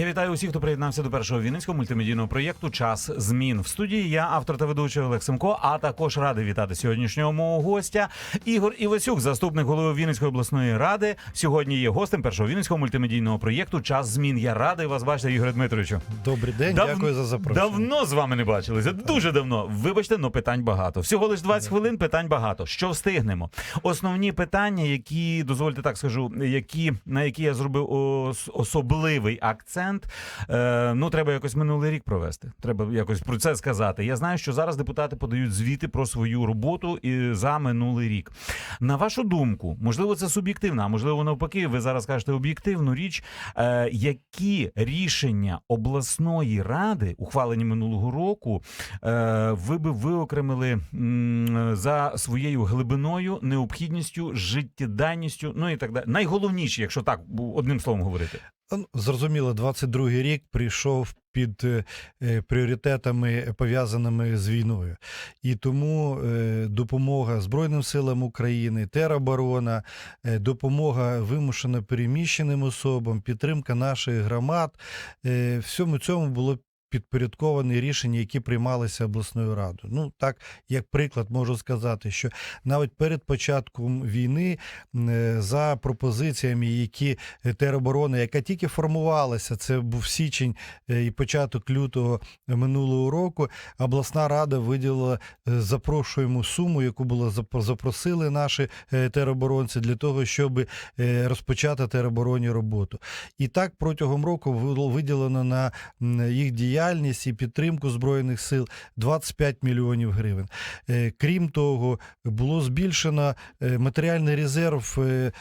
Я вітаю усіх, хто приєднався до першого вінницького мультимедійного проєкту Час змін в студії. Я автор та ведучий Олег Семко. А також радий вітати сьогоднішнього мого гостя Ігор Івасюк, заступник голови Вінницької обласної ради. Сьогодні є гостем першого вінницького мультимедійного проєкту Час змін. Я радий вас бачити, Ігоре Дмитровичу. Добрий день, Дав- дякую за запрошення. Давно з вами не бачилися. Дуже давно. Вибачте, но питань багато. Всього лиш 20 хвилин. Питань багато. Що встигнемо? Основні питання, які дозвольте так скажу, які на які я зробив особливий акцент. Е, ну треба якось минулий рік провести. Треба якось про це сказати. Я знаю, що зараз депутати подають звіти про свою роботу і за минулий рік. На вашу думку, можливо, це суб'єктивна, а можливо, навпаки, ви зараз кажете об'єктивну річ. Е, які рішення обласної ради, ухвалені минулого року, е, ви би виокремили м, за своєю глибиною, необхідністю, життєдайністю, ну і так далі. Найголовніші, якщо так одним словом говорити. Ну, Зрозуміло, 22-й рік прийшов під е, е, пріоритетами пов'язаними з війною, і тому е, допомога Збройним силам України, тероборона, допомога вимушено переміщеним особам, підтримка наших громад, всьому цьому було. Підпорядковані рішення, які приймалися обласною радою. Ну так, як приклад, можу сказати, що навіть перед початком війни е, за пропозиціями, які тероборони, яка тільки формувалася, це був січень е, і початок лютого минулого року. Обласна рада виділила е, запрошуємо суму, яку було запросили наші тероборонці для того, щоб розпочати тероборонні роботу. І так протягом року виділено на їх діяльність і підтримку збройних сил 25 мільйонів гривень. Е, Крім того, було збільшено е, матеріальний резерв е,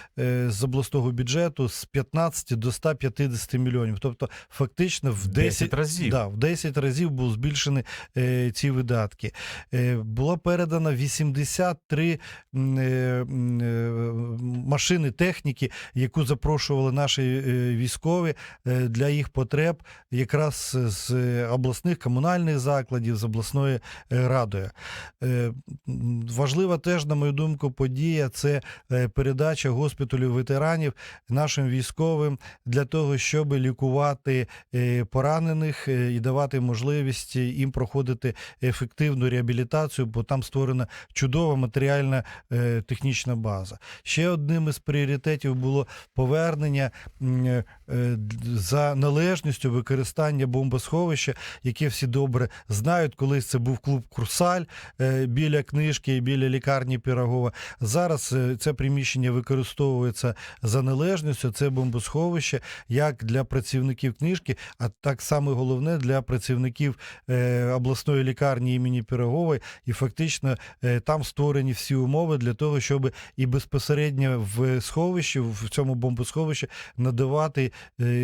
з обласного бюджету з 15 до 150 мільйонів. Тобто, фактично в 10, 10 разів. Да, в 10 разів був збільшені ці видатки. Було передано 83 м, е, м, е, машини техніки, яку запрошували наші військові для їх потреб, якраз з обласних комунальних закладів, з обласною е, радою. Е, Важлива теж, на мою думку, подія це е, передача госпіталю ветеранів нашим військовим для того, щоб лікувати поранених і давати можливість їм проходити ефективну реабілітацію, бо там створена чудова матеріальна технічна база. Ще одним із пріоритетів було повернення за належністю використання бомбосховища, яке всі добре знають. Колись це був клуб Курсаль е, біля книжки, і біля лікарні Пірогова. Зараз е, це приміщення використовується за належністю. Це бомбосховище як для працівників книжки, а так само головне для працівників е, обласної лікарні імені Пирогової. І фактично там створені всі умови для того, щоб і безпосередньо в сховищі, в цьому бомбосховищі надавати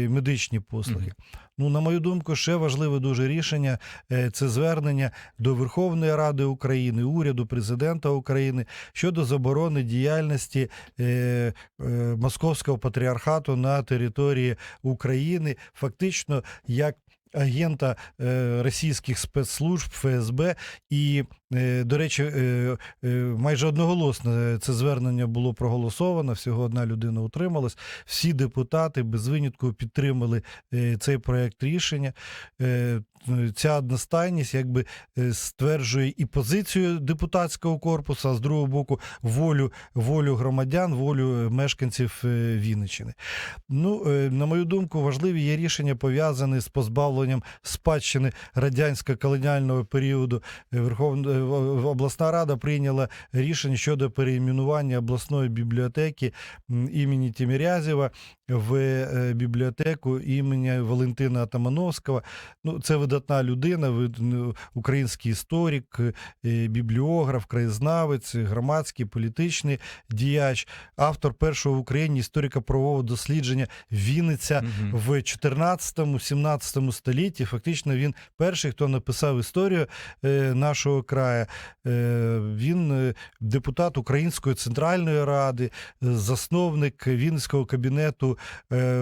медичні послуги. Мгм. Ну, на мою думку, ще важливе дуже рішення е, це звернення до Верховної Ради України, уряду, президента України щодо заборони діяльності е, е, Московського патріархату на території України, фактично як агента російських спецслужб ФСБ. І, до речі, е, е, майже одноголосно це звернення було проголосовано. Всього одна людина утрималась. Всі депутати без винятку підтримали е, цей проект рішення. Е, Ця одностайність якби е, стверджує і позицію депутатського корпусу, а з другого боку, волю, волю громадян, волю мешканців е, Вінниччини. Ну, е, на мою думку, важливі є рішення пов'язані з позбавленням спадщини радянського колоніального періоду. Е, Верховна е, в- обласна рада прийняла рішення щодо переіменування обласної бібліотеки імені Тімірязєва в е, бібліотеку імені Валентина Атамановського. Ну, це видатна людина, український історик, е, бібліограф, краєзнавець, громадський політичний діяч, автор першого в Україні історико-правового дослідження Вінниця в 14-17 столітті. Фактично він перший, хто написав історію е, нашого краю. Е, він е, депутат Української центральної ради, е, засновник Вінницького кабінету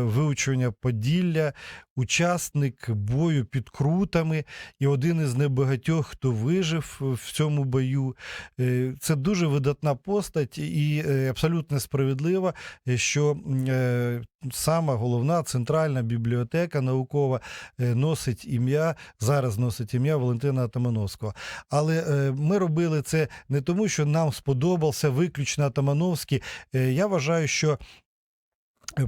вивчення Поділля. Учасник бою під крутами і один із небагатьох, хто вижив в цьому бою. Е, Це дуже видатна постать і е, абсолютно справедлива, е, що е, сама головна центральна бібліотека наукова е, носить ім'я, зараз носить ім'я Валентина Атамановського. Але е, ми робили це не тому, що нам сподобався виключно Атамановський. Е, Я вважаю, що е,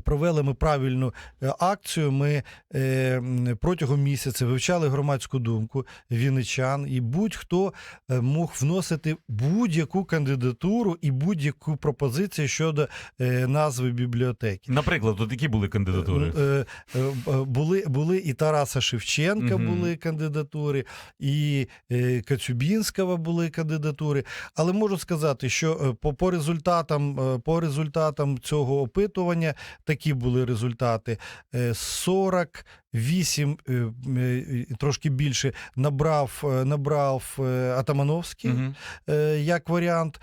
провели ми правильну е, акцію. Ми е, протягом місяця вивчали громадську думку вінничан, і будь-хто е, мог вносити будь-яку кандидатуру і будь-яку пропозицію щодо е, назви бібліотеки. Наприклад, от які були кандидатури? Е, е, е, Були, були і Тараса Шевченка були кандидатури, і е, Кацюбінського були кандидатури. Але можу сказати, що е, по, результатам, е, по результатам цього опитування Такі були результати. Е, 40 8, е, е, трошки більше набрав е, набрав Атамановський угу. як варіант.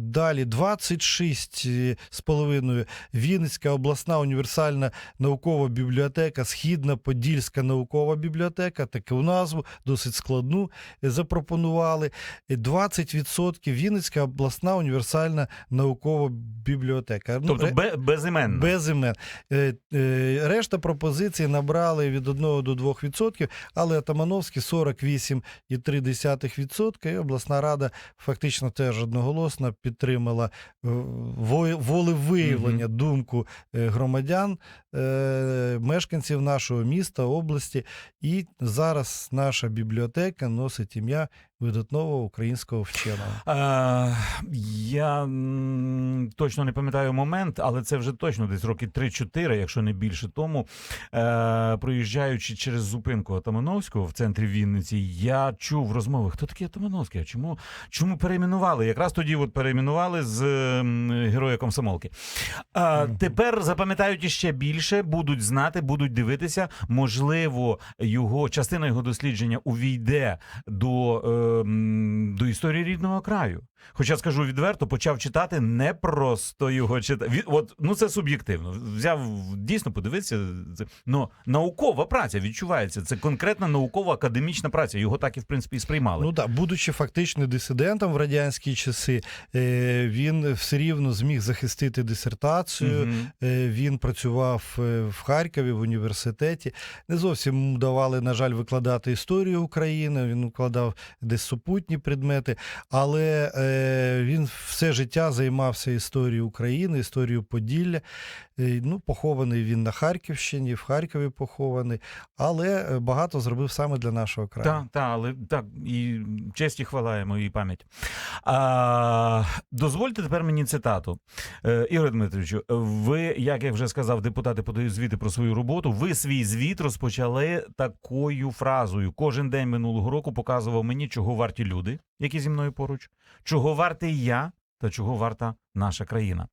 Далі 26 з половиною Вінницька обласна універсальна наукова бібліотека, Східна Подільська наукова бібліотека, таку назву, досить складну. Запропонували 20% Вінницька обласна універсальна наукова бібліотека. Ну, тобто без імен. Без імен. Решта пропозицій набрали від 1 до 2%, але Атамановський 48,3%. І обласна рада фактично теж одноголосно підтримала е, во- волевиявлення, думку е, громадян, е, мешканців нашого міста, області. І зараз наша бібліотека носить ім'я видатного українського вченого. Е, я точно не пам'ятаю момент, але це вже точно десь роки 3-4, якщо не більше тому. Е, проїжджаючи через зупинку Атамановського в центрі Вінниці, я чув розмови, хто такий Атамановський, а чому, чому перейменували? Якраз тоді от перейменували з героя комсомолки. Е, Тепер запам'ятають іще більше, будуть знати, будуть дивитися. Можливо, його частина його дослідження увійде до, е, до історії рідного краю. Хоча скажу відверто, почав читати не просто його читати. От ну це суб'єктивно. Взяв дійсно подивитися. Ну, наукова праця відчувається. Це конкретна наукова академічна праця. Його так і в принципі і сприймали. Ну так, будучи фактично дисидентом в радянські часи, е, він все рівно зміг захистити дисертацію. Е, Він працював е, в Харкові в університеті. Не зовсім давали, на жаль, викладати історію України. Він викладав десь супутні предмети, але е, він все життя займався історією України, історією Поділля. Е, Ну, похований він на Харківщині, в Харкові похований, але е, багато зробив саме для нашого краю. Так, так, але так, і честь і хвала йому, і пам'ять. А, дозвольте тепер мені цитату. Е, Ігор Дмитровичу, ви, як я вже сказав, депутати подають звіти про свою роботу. Ви свій звіт розпочали такою фразою: кожен день минулого року показував мені, чого варті люди, які зі мною поруч, чого вартий я та чого варта наша країна.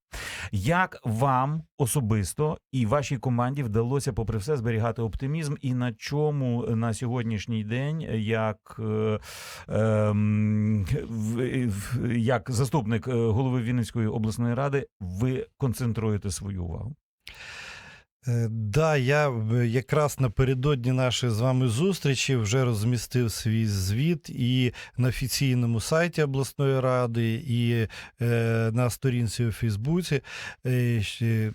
Як вам особисто і вашій команді вдалося, попри все, зберігати оптимізм, і на чому на сьогоднішній день, як, е, ем, в- як заступник е, голови Вінницької обласної ради, ви концентруєте свою увагу? Е, Да, я е, якраз напередодні нашої з вами зустрічі вже розмістив свій звіт і на офіційному сайті обласної ради, і е, на сторінці у Фейсбуці.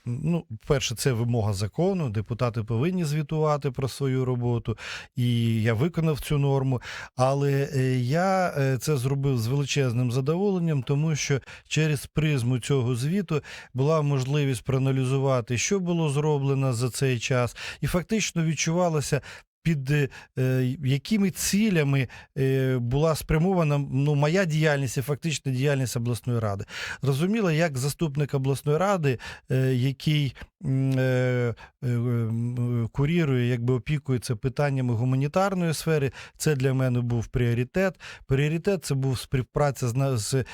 Ну, перше, це вимога закону. Депутати повинні звітувати про свою роботу, і я виконав цю норму. Але я це зробив з величезним задоволенням, тому що через призму цього звіту була можливість проаналізувати, що було зроблено за цей час, і фактично відчувалося. Під е, е, якими цілями е, була спрямована ну, моя діяльність і фактично діяльність обласної ради. Зрозуміло, як заступник обласної ради, який курірує, якби опікується питаннями гуманітарної сфери, це для мене був пріоритет. Пріоритет це був співпраця з, з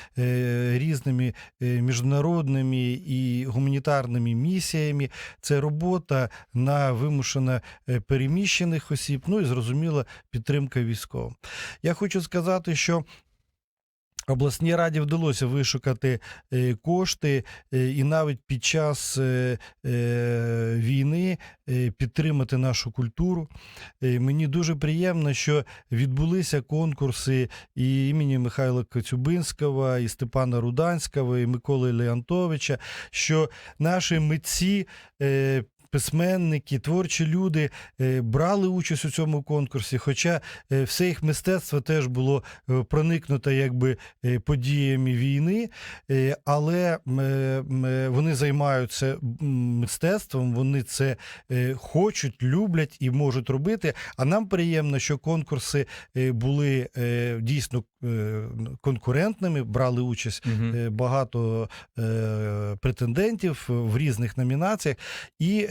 різними міжнародними і гуманітарними місіями. Це робота на вимушено переміщених осіб, ну і зрозуміло, підтримка військовим. Я хочу сказати, що Обласній раді вдалося вишукати е, кошти, е, і навіть під час е, війни підтримати нашу культуру. Мені дуже приємно, що відбулися конкурси і імені Михайла Коцюбинського, і Степана Руданського, і Миколи Леонтовича, що наші митці. Письменники, творчі люди е, брали участь у цьому конкурсі, хоча е, все їх мистецтво теж було е, проникнуто якби подіями війни, але вони займаються мистецтвом, вони це хочуть, люблять і можуть робити. А нам приємно, що конкурси були дійсно конкурентними, брали участь багато претендентів в різних номінаціях, і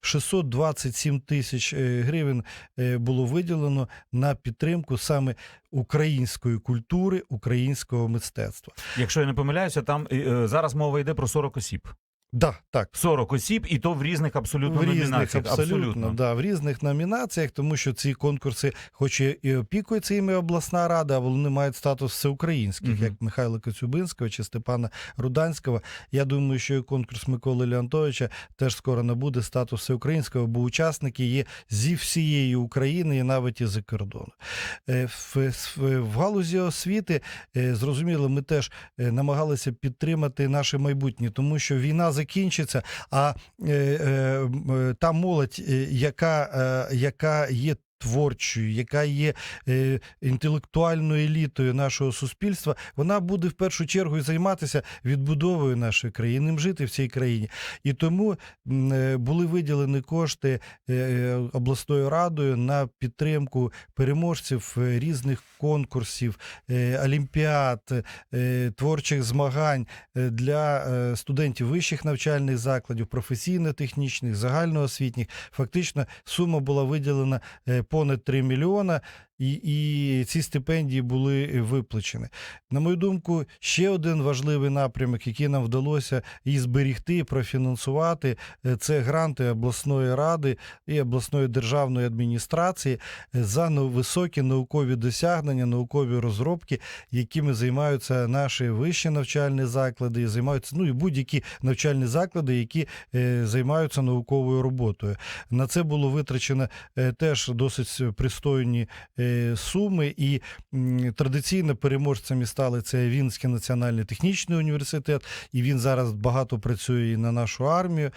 627 тисяч е, гривень е, було виділено на підтримку саме української культури, українського мистецтва. Якщо я не помиляюся, там е, зараз мова йде про 40 осіб. Да, так. 40 осіб, і то в різних абсолютно В різних номінаціях. абсолютно, Да, в різних номінаціях, тому що ці конкурси, хоч і- опікується іми обласна рада, а вони мають статус всеукраїнських, Мгм. як Михайла Коцюбинського чи Степана Руданського. Я думаю, що і конкурс Миколи Леонтовича теж скоро набуде статус всеукраїнського, бо учасники є зі всієї України і навіть із-за кордону. Е, В, в, в галузі освіти, е, зрозуміло, ми теж е, намагалися підтримати наше майбутнє, тому що війна закінчиться, а е, е, е, та молодь, е, яка, е, яка є творчою, яка є е, інтелектуальною елітою нашого суспільства, вона буде в першу чергу займатися відбудовою нашої країни, жити в цій країні. І тому е, були виділені кошти е, е, обласною радою на підтримку переможців е, різних конкурсів, е, олімпіад, е, творчих змагань е, для студентів вищих навчальних закладів, професійно-технічних, загальноосвітніх. Фактично сума була виділена понад 3 мільйона. І, і ці стипендії були виплачені. На мою думку, ще один важливий напрямок, який нам вдалося і зберігти, профінансувати, е, це гранти обласної ради і обласної державної адміністрації е, за високі наукові досягнення, наукові розробки, якими займаються наші вищі навчальні заклади, і займаються ну і будь-які навчальні заклади, які е, займаються науковою роботою. На це було витрачено теж досить пристойні суми, і традиційно переможцями стали це Вінський національний технічний університет, і він зараз багато працює і на нашу армію.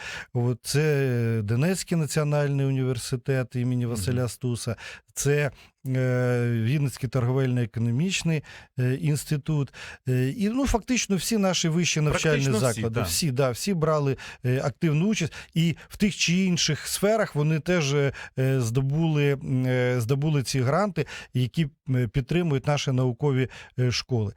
Це Донецький національний університет імені Василя Стуса, це е, Вінницький торговельно-економічний е, інститут. Е, і ну, фактично всі наші вищі навчальні Практично всі, заклади. да. Всі, да, всі брали активну участь, і в тих чи інших сферах вони теж здобули, здобули ці гранти, які підтримують наші наукові школи.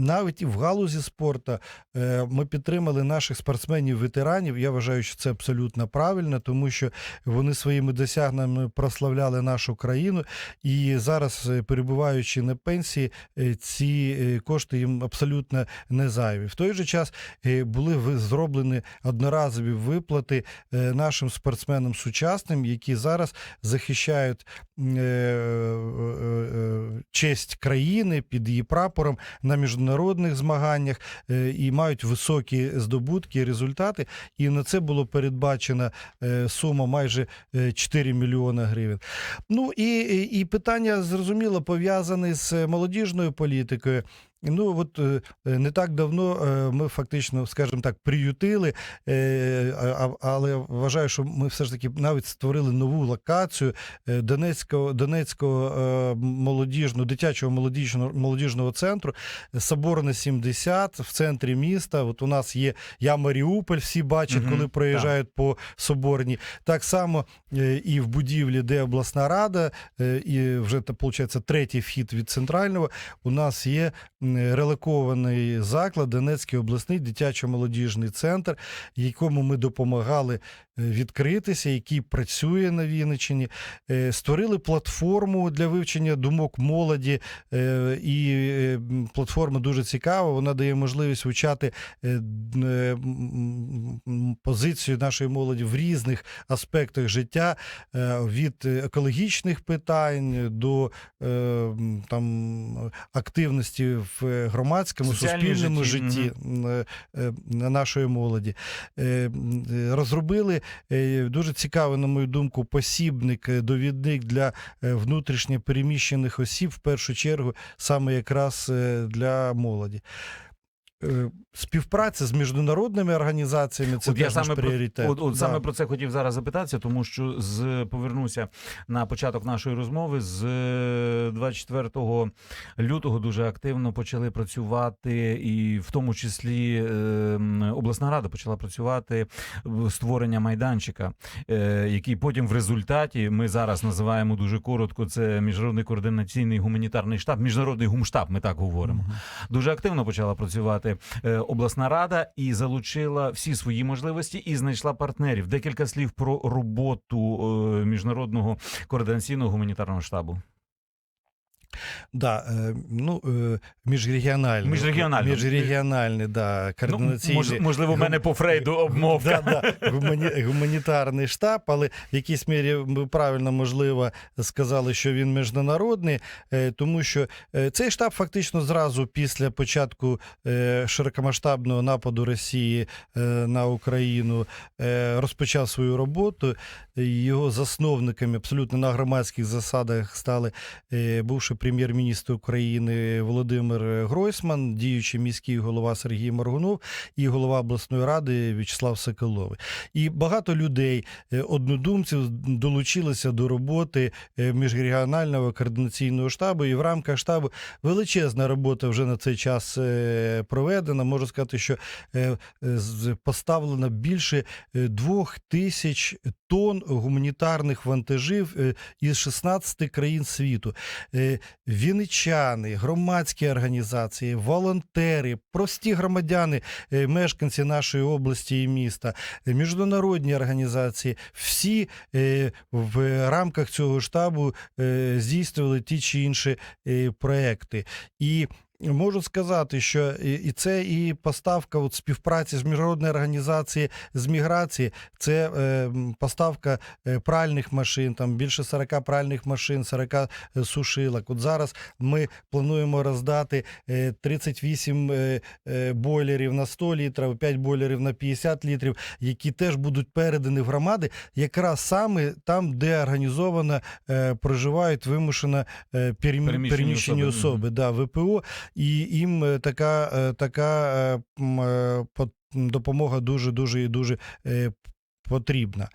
Навіть і в галузі спорту е, ми підтримали наших спортсменів-ветеранів. Я вважаю, що це абсолютно правильно, тому що вони своїми досягненнями прославляли нашу країну. І зараз, е, перебуваючи на пенсії, е, ці кошти їм абсолютно не зайві. В той же час були зроблені одноразові виплати нашим спортсменам сучасним, які зараз захищають честь країни під її прапором на міжнародних змаганнях е, і мають високі здобутки результати. І на це було передбачена е, сума майже е, 4 мільйони гривень. Ну і, і питання зрозуміло пов'язане з молодіжною політикою. Ну от е, не так давно е, ми фактично, скажімо так, приютили, е, але вважаю, що ми все ж таки навіть створили нову локацію е, Донецького, Донецького е, молодіжного, дитячого молодіжного, молодіжного центру Соборне 70 в центрі міста. От у нас є Я Маріуполь, всі бачать, коли проїжджають по Соборній. Так само е, і в будівлі, де обласна рада, е, і вже виходить, третій вхід від центрального. У нас є релокований заклад, Донецький обласний дитячо-молодіжний центр, якому ми допомагали відкритися, який працює на Вінниччині. Е, Створили платформу для вивчення думок молоді, е, і е, платформа дуже цікава. Вона дає можливість вивчати е, е, позицію нашої молоді в різних аспектах життя, е, від екологічних питань до е, там активності в громадському Соціальному суспільному житті, е, е, нашої молоді. Е, е, Розробили е, дуже цікавий, на мою думку, посібник, е, довідник для е, внутрішньо переміщених осіб, в першу чергу, саме якраз е, для молоді. Е, Співпраця з міжнародними організаціями це От теж саме про- пріоритет. От, от Да. саме про це хотів зараз запитатися, тому що з повернуся на початок нашої розмови. З е, 24 лютого дуже активно почали працювати, і в тому числі е, обласна рада почала працювати створення майданчика, е, який потім в результаті ми зараз називаємо дуже коротко. Це міжнародний координаційний гуманітарний штаб, міжнародний гумштаб. Ми так говоримо. Дуже активно почала працювати е, обласна рада і залучила всі свої можливості і знайшла партнерів. Декілька слів про роботу е, міжнародного координаційного гуманітарного штабу. Да, е, ну, е, міжрегіональний. Міжрегіональний. Міжрегіональний, да, Ну, координаційний. мож, можливо, в мене по Фрейду обмовка. Да, да, гумані, гуманітарний штаб, але в якійсь мірі ми правильно можливо сказали, що він міжнародний, е, тому що цей штаб фактично зразу після початку широкомасштабного нападу Росії на Україну розпочав свою роботу. Його засновниками абсолютно на громадських засадах стали е, бувший прем'єр-міністр України Володимир Гройсман, діючий міський голова Сергій Моргунов і голова обласної ради В'ячеслав Соколовий. І багато людей, е, однодумців, долучилися до роботи е, міжрегіонального координаційного штабу. І в рамках штабу величезна робота вже на цей час е, проведена. Можу сказати, що поставлено більше двох тисяч тонн гуманітарних вантажів із 16 країн світу. Вінничани, громадські організації, волонтери, прості громадяни, е, мешканці нашої області і міста, е, міжнародні організації, всі е, в рамках цього штабу здійснювали ті чи інші проекти. І Можу сказати, що і це і поставка от співпраці з міжнародною організацією з міграції, це е, поставка е, пральних машин, там більше 40 пральних машин, 40 е, сушилок. От зараз ми плануємо роздати е, 38 е, бойлерів на 100 літрів, 5 бойлерів на 50 літрів, які теж будуть передані в громади, якраз саме там, де організовано е, проживають вимушено е, перемі- Переміщені переміщені особи. особи, да, ВПО, і їм е, така, е, така е, допомога дуже дуже і дуже потрібна.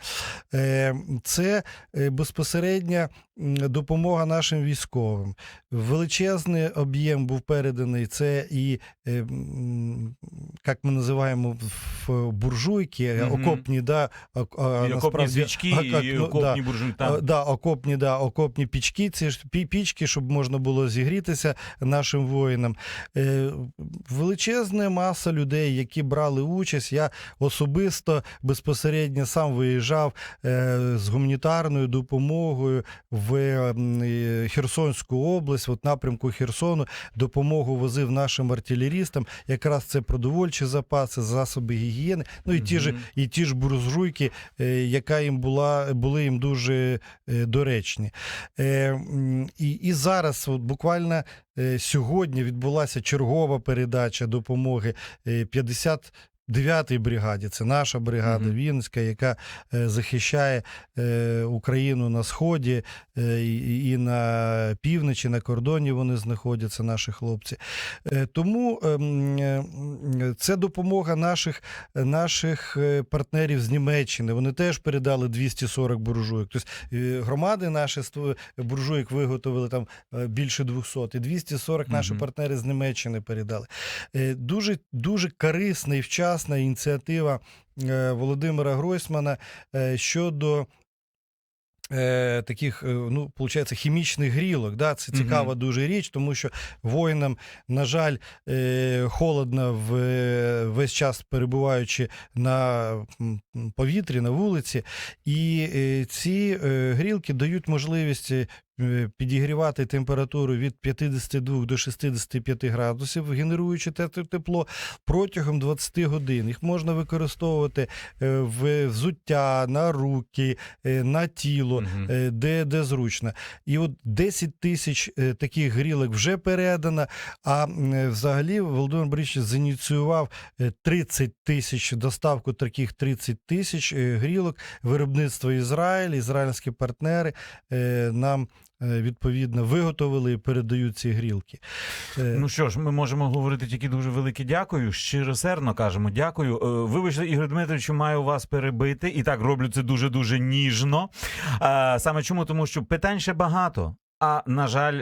Це безпосередня допомога нашим військовим. Величезний об'єм був переданий. Це і, е, м, як ми називаємо, в буржуйки, Мгм. окопні, да, І окопні свічки, і окопні да. буржуй. А, Да, окопні, да, окопні пічки, ці ж пічки, щоб можна було зігрітися нашим воїнам. Е, величезна маса людей, які брали участь. Я особисто безпосередньо сам виїжджав е, з гуманітарною допомогою в е, Херсонську область, от напрямку Херсону, допомогу возив нашим артилерістам. Якраз це продовольчі запаси, засоби гігієни. Ну і ті ж і ті ж буржуйки, е, яка їм була, були їм дуже е, доречні. Е, і, і зараз, от, буквально сьогодні, відбулася чергова передача допомоги е, 50 9-й бригаді, це наша бригада Мгм. Вінницька, яка е, захищає е, Україну на сході е, і, на півночі, на кордоні вони знаходяться, наші хлопці. Е, тому ем, е, це допомога наших наших партнерів з Німеччини. Вони теж передали 240 буржуйок. Тобто е, громади наші буржуйок виготовили там більше 200. І 240 наші партнери з Німеччини передали. Е, Дуже, дуже корисна і вчасна ініціатива е, Володимира Гройсмана е, щодо е, таких, ну, виходить, хімічних грілок. Да? Це цікава дуже річ, тому що воїнам, на жаль, холодно в, весь час перебуваючи на повітрі, на вулиці. І ці грілки дають можливість. Е, Підігрівати температуру від 52 до 65 градусів, генеруючи те те- тепло протягом 20 годин. Їх можна використовувати е, в взуття, на руки, е, на тіло, е, де, де зручно. І от 10 тисяч таких грілок вже передано. А взагалі Володимир Борисович зініціював е, 30 тисяч доставку таких 30 тисяч грілок. Виробництво Ізраїль, ізраїльські партнери нам. Е, Відповідно, виготовили і передають ці грілки. Е, Ну що ж, ми можемо говорити тільки дуже велике дякую. Щиросердно кажемо дякую. Е, Вибачте, Ігор Дмитровичу, маю вас перебити. І так роблю це дуже дуже ніжно. Саме чому? Тому що питань ще багато. А на жаль,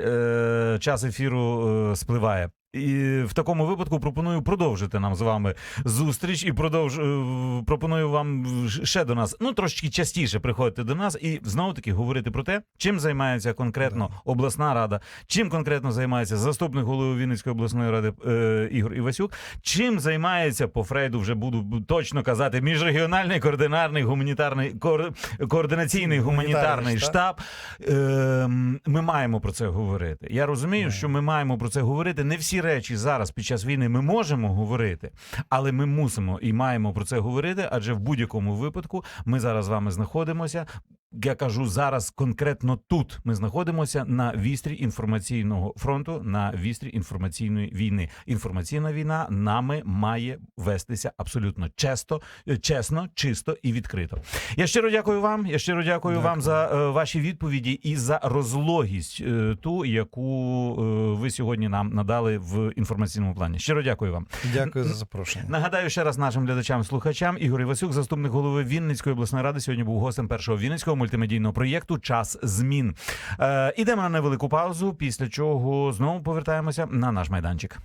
час ефіру спливає. І в такому випадку пропоную продовжити нам з вами зустріч і продовж е, пропоную вам ще до нас ну трошечки частіше приходити до нас і знову таки говорити про те, чим займається конкретно обласна рада, чим конкретно займається заступник голови Вінницької обласної ради е, Ігор Івасюк, чим займається по Фрейду, вже буду точно казати, міжрегіональний координарний гуманітарний кор, координаційний гуманітарний Гуманітарний штаб. Е, ми маємо про це говорити. Я розумію, що ми маємо про це говорити. Не всі речі зараз під час війни ми можемо говорити, але ми мусимо і маємо про це говорити, адже в будь-якому випадку ми зараз з вами знаходимося. Я кажу зараз конкретно тут. Ми знаходимося на вістрі інформаційного фронту, на вістрі інформаційної війни. Інформаційна війна нами має вестися абсолютно често, чесно, чисто і відкрито. Я щиро дякую вам. Я щиро дякую, Дякую. вам за е, ваші відповіді і за розлогість, е, ту, яку е, ви сьогодні нам надали в інформаційному плані. Щиро дякую вам. Дякую за запрошення. Нагадаю ще раз нашим глядачам, слухачам. Ігор Івасюк, заступник голови Вінницької обласної ради, сьогодні був гостем першого вінницького мультимедійного проєкту Час змін. Е, ідемо на невелику паузу, після чого знову повертаємося на наш майданчик.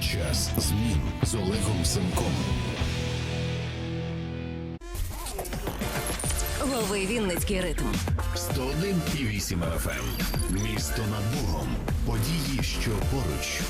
Час змін з Олегом Семком. Лови Вінницький ритм. 101,8 FM. Місто над Богом. Події, що поруч.